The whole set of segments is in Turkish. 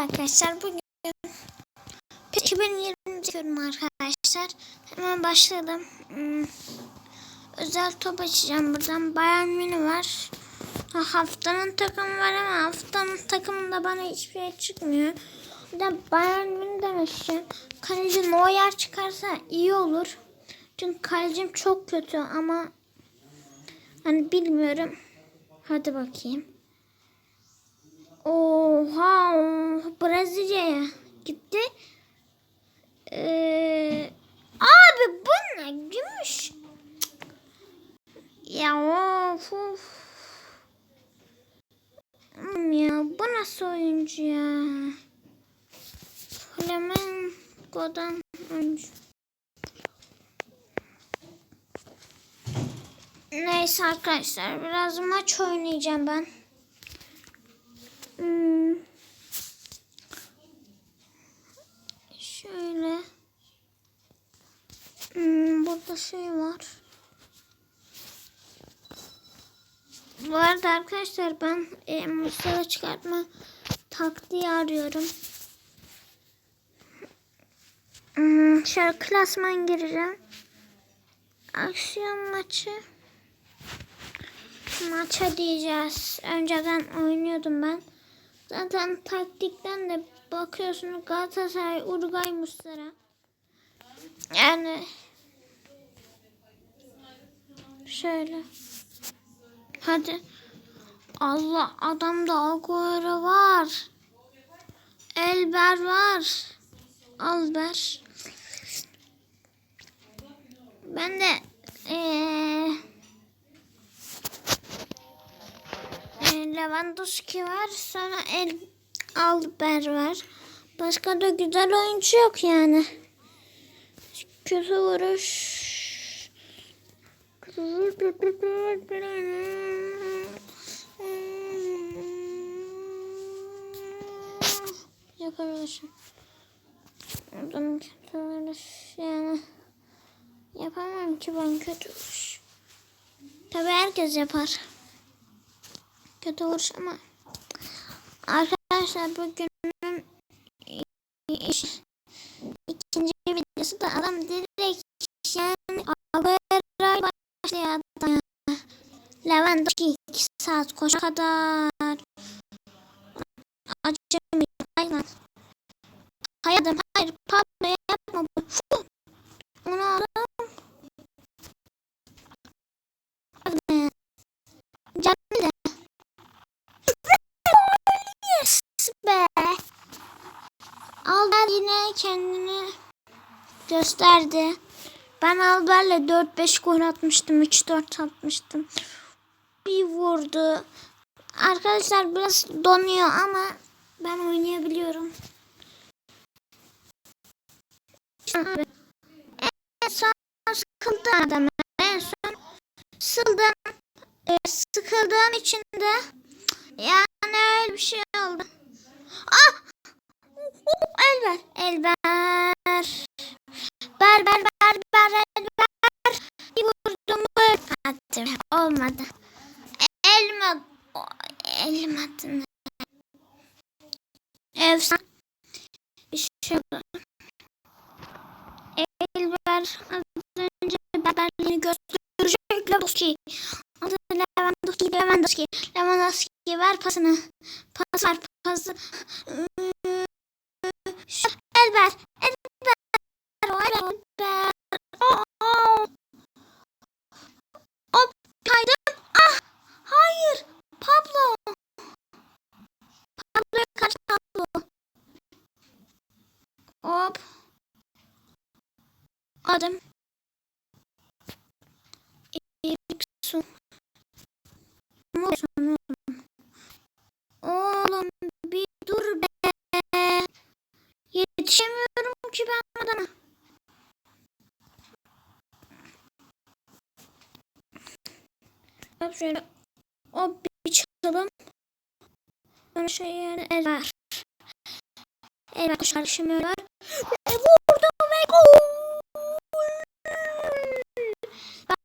arkadaşlar. Bugün 2020 çekiyorum arkadaşlar. Hemen başladım. Hmm, Özel top açacağım buradan. Bayern Münih var. Ha, haftanın takımı var ama haftanın takımında bana hiçbir şey çıkmıyor. Bir de Bayern Münih'den açacağım. Kaleci Neuer çıkarsa iyi olur. Çünkü kalecim çok kötü ama hani bilmiyorum. Hadi bakayım. Oha Brezilya'ya gitti. Ee, abi bu ne gümüş? Ya of of. Hmm Ya bu nasıl oyuncu ya? Flamenco'dan oyuncu. Neyse arkadaşlar biraz maç oynayacağım ben. Hmm. Şöyle. Hmm, burada şey var. Bu arada arkadaşlar ben e, Mustafa çıkartma taktiği arıyorum. Hmm, şöyle klasman gireceğim. Aksiyon maçı. Maça diyeceğiz. Önceden oynuyordum ben. Zaten taktikten de bakıyorsunuz Galatasaray, Uruguay, Muslera. Yani şöyle. Hadi. Allah adamda Agüero var. Elber var. Alber. Ben de eee e, Lewandowski var. Sonra El Alber var. Başka da güzel oyuncu yok yani. Kötü vuruş. Adam kötü vuruş yani. Yapamam ki ben kötü vuruş. Tabii herkes yapar kötü vuruş ama arkadaşlar bugünün ikinci videosu da adam direkt yani Agüero başlıyor adam ya. Lewandowski 2 saat koşu kadar. Acemi hayvan. Hayatım hayır Pablo Fu! onu aldım Hadi. Canım da Yes be. Alber kendini gösterdi. Ben Alber'le 4-5 gol atmıştım. 3-4 atmıştım. Bir vurdu. Arkadaşlar biraz donuyor ama ben oynayabiliyorum. Abi. En son sıkıldım adamı. En son sıkıldım. Ee, sıkıldığım için de yani öyle bir şey oldu. Ah! Elber, Elber. Ber, ber, ber, ber, Elber. Bir vurdum, vur. Attım. Olmadı. Elma. Elma adını. Efsane. Bir şey oldu. Elber az önce Berberliğini gösterecek Lewandowski. Adı Lewandowski, Lewandowski. Lewandowski ver pasını. Pas ver pası. Elber. Elber. Elber. Oh. Hop kaydım. Ah. Hayır. Pablo. Pablo kaç Pablo. Hop. Adım. Ne oldu? Oğlum bir dur be. Yetişemiyorum ki ben adama. Hop şöyle hop bir çalalım. Sonra şey yani el. Öyle var. Ve vurdum ve gol.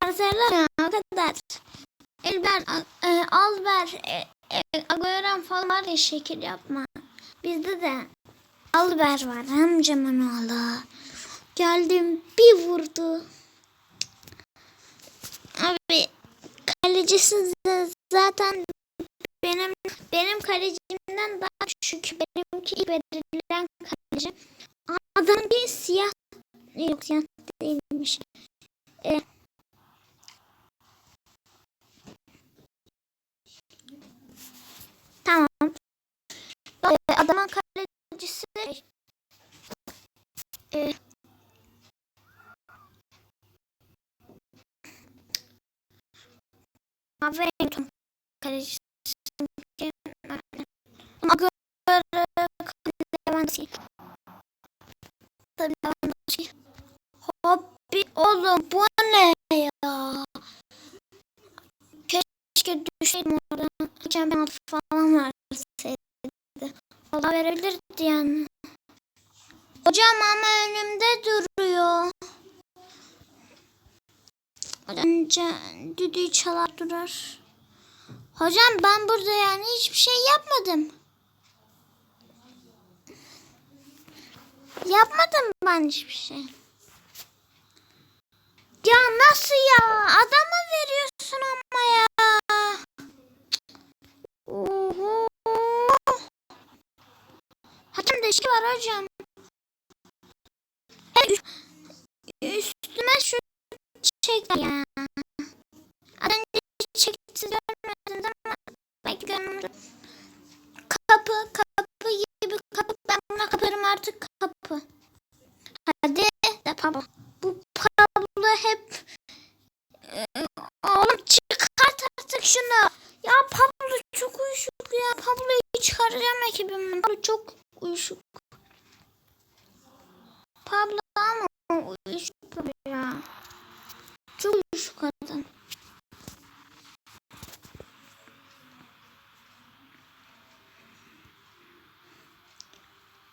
Barcelona kadar. Elber, e, Alber, e, e, Agüero falan var ya şekil yapma. Bizde de Alber var amcamın oğlu. Geldim bir vurdu. Abi kalecisi zaten benim benim kalecimden daha düşük. Benimki ilk verilen kaleci. Adam bir siyah yok siyah değilmiş. E, tamam. E, adamın kalecisi e, Aferin kalecisi. Lewandowski. Tabii Lewandowski. Hoppi oğlum bu ne ya? Keşke düşseydim oradan. Geçen penaltı falan verseydi. Allah verebilirdi yani. Hocam ama önümde duruyor. Önce düdüğü çalar durar. Hocam ben burada yani hiçbir şey yapmadım. Yapmadım ben hiçbir şey. Ya nasıl ya? Adama veriyorsun ama ya. Oho. Hakem değişik var hocam. E, üst- üstüme şu çek ya. Pablo. Bu Pablo hep... Ee, oğlum çıkart artık şunu. Ya Pablo çok uyuşuk ya. Pablo'yu çıkaracağım ekibimden. Pablo çok uyuşuk. Pablo ama uyuşuk ya. Çok uyuşuk kadın.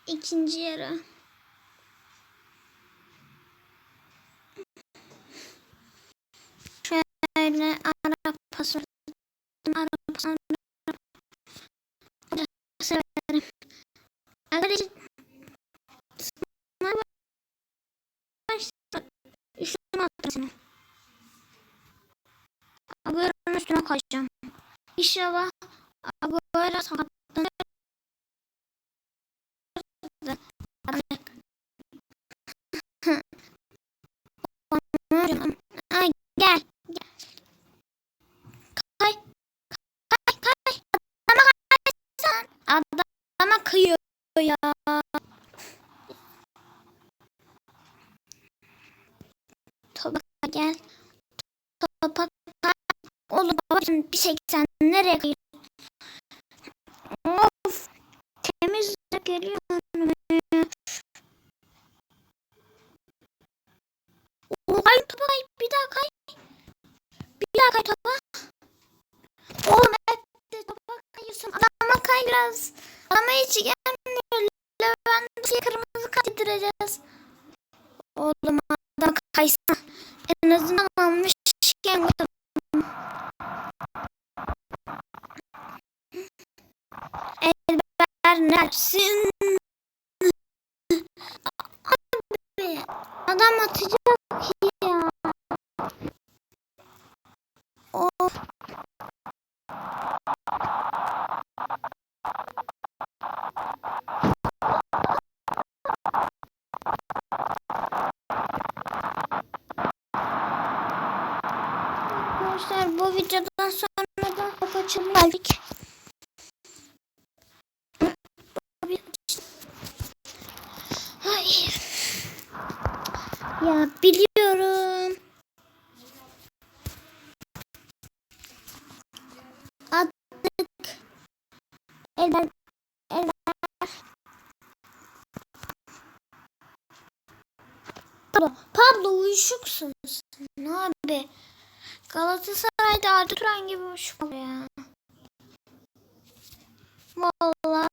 İkinci yarı. Şöyle ara pas verdim. Ara pas verdim. Severim. Arkadaşlar. Üstüne attım. Agüero'nun üstüne koyacağım. İnşallah Agüero sakatlanır. Ay gel. gel. Kay. Kay kay. Adama kaysan. Adama kıyıyor ya. Topa gel. Topa kay. Oğlum babacım bir 80 nereye kayıyor? Of. Temiz geliyor Kay topa kay. Bir daha kay. Bir daha kay topa. Oğlum de topa kayıyorsun. Adama kay biraz. Adama hiç gelmiyor. Oğlum adam kaysana. En azından almışken Elber nersin? Abi, adam atacak ya. Of. Arkadaşlar bu videodan sonra da kapatacağım geldik. Ay. Ya biliyorum. Attık. Elden elden Pablo, Pablo uyuşuksun sen abi. Galatasaray'da Arda Turan gibi uyuşuk ya. Valla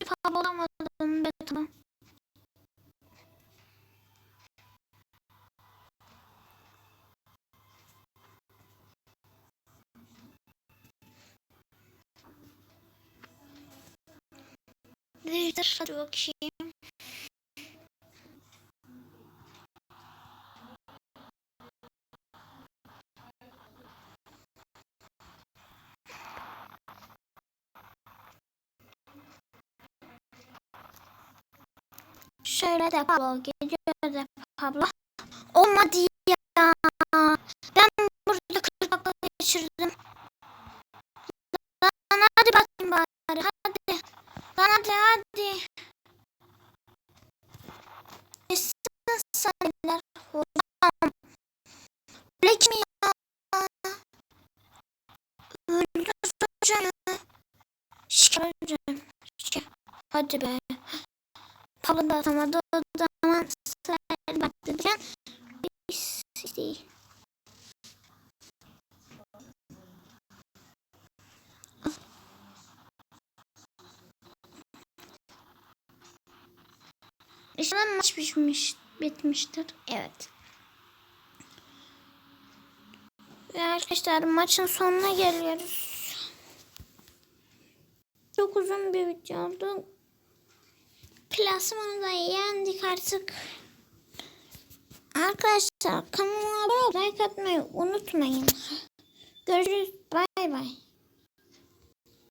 bir Pablo olamadım be tamam. Değildir. Hadi bakayım. Şöyle de Pablo geliyor de Pablo. Olmadı ya. Ben burada 40 dakika geçirdim. Lan hadi bakayım bari hadi. Lan hadi hadi. Kesin sayılar hocam. Öyle kim ya? Öldür hocam ya. Şikayet hocam. Şikayet. Hadi be. Pablo da atamadı o zaman sen baktı diyen değil. İnşallah maç bitmiş, bitmiştir. Evet. Ve arkadaşlar maçın sonuna geliyoruz. Çok uzun bir video oldu. Klasmanı da yendik artık. Arkadaşlar kanalıma like atmayı unutmayın. Görüşürüz. Bay bay.